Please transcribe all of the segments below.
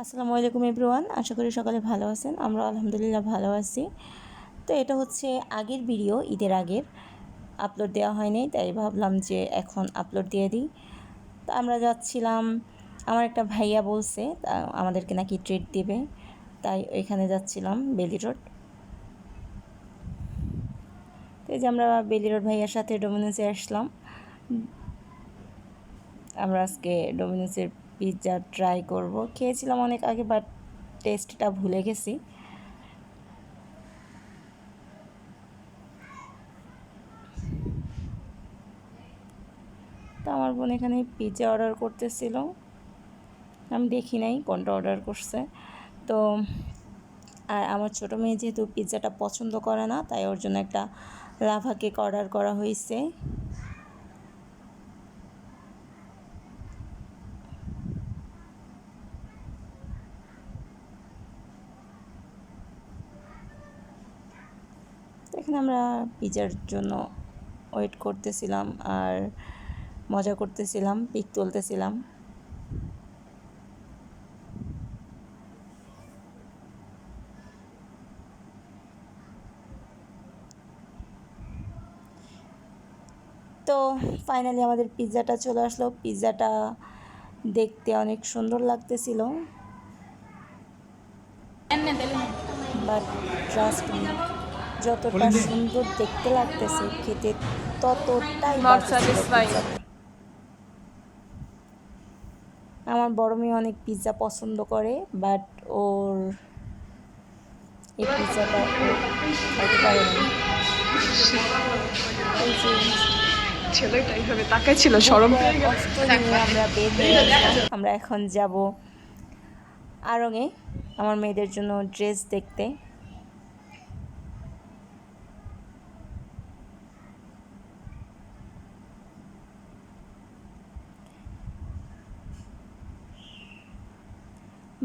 আসসালামু আলাইকুম এভরিওয়ান, আশা করি সকালে ভালো আছেন। আমরা আলহামদুলিল্লাহ ভালো আছি। তো এটা হচ্ছে আগের ভিডিও, ঈদের আগের। আপলোড দেওয়া হয়নি, তাই ভাবলাম যে এখন আপলোড দিয়ে দিই। তো আমরা যাচ্ছিলাম, আমার একটা ভাইয়া বলছে আমাদেরকে নাকি ট্রিট দিবে। তাই ওইখানে যাচ্ছিলাম, বেলি রোড। তো এই যে আমরা বেলি রোড ভাইয়ার সাথে ডোমিনোসে আসলাম। আমরা আজকে ডোমিনোসের পিৎজা ট্রাই করব। খেয়েছিলাম অনেক আগে বাট টেস্টটা ভুলে গেছি। তো আমার বোন এখানে পিৎজা অর্ডার করতেছিল। আমি দেখি নাই কোনটা অর্ডার করছে। তো, আর আমার ছোটো মেয়ে যেহেতু পিৎজাটা পছন্দ করে না, তাই ওর জন্য একটা লাভা কেক অর্ডার করা হয়েছে। এখানে আমরা পিজার জন্য ওয়েট করতেছিলাম আর মজা করতেছিলাম পিক তুলতেছিলাম। তো ফাইনালি আমাদের পিৎজাটা চলে আসলো। পিৎজাটা দেখতে অনেক সুন্দর লাগতেছিল। বাট ট্রাস্ট যতটা সুন্দর দেখতে লাগতেছে খেতে ততটাই। আমার বড় মেয়ে অনেক পিৎজা পছন্দ করে বাট ওর এই পিৎজাটা খাইতে পারে না। ছেলেটা এইভাবে তাকাই সরম পেয়ে গেল। আমরা। আমরা এখন যাব আরঙে আমার মেয়েদের জন্য ড্রেস দেখতে।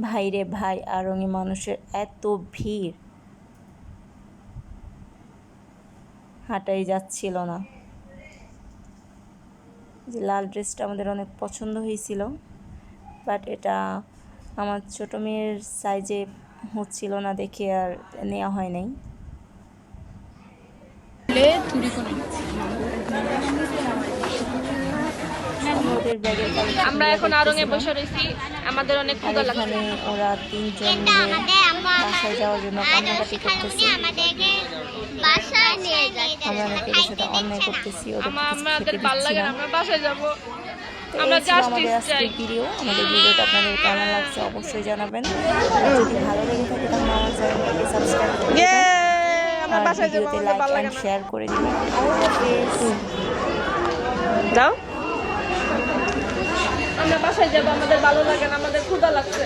ভাই রে ভাই, আরঙে মানুষের এত ভিড়। হাঁটাই যাচ্ছিল না। যে লাল ড্রেসটা আমাদের অনেক পছন্দ হয়েছিল বাট এটা আমার ছোটো মেয়ের সাইজে হচ্ছিল না দেখে আর নেওয়া হয় নাই। ব্যাগের collection আমরা এখন আরঙে। বসে রয়েছি। আমাদের অনেক ক্ষুধা লাগছে। ওরা তিনজন বাসায় যাওয়ার জন্য কান্নাকাটি করতেছে। আমরা নাকি সাথে অন্যায় করতেছি ওদের আমা- আমাদের ভালো লাগে আমরা বাসায় যাব। আমরা আমাদের আজকের। ভিডিও আমাদের ভিডিওটা আপনাদের কেমন লাগছে অবশ্যই জানাবেন। যদি ভালো লেগে থাকে তাহলে আমার চ্যানেলটাকে সাবস্ক্রাইব আর ভিডিওতে লাইক শেয়ার করে দিবেন। যাও বাসায় যাব আমাদের ভালো লাগে না আমাদের ক্ষুধা লাগছে।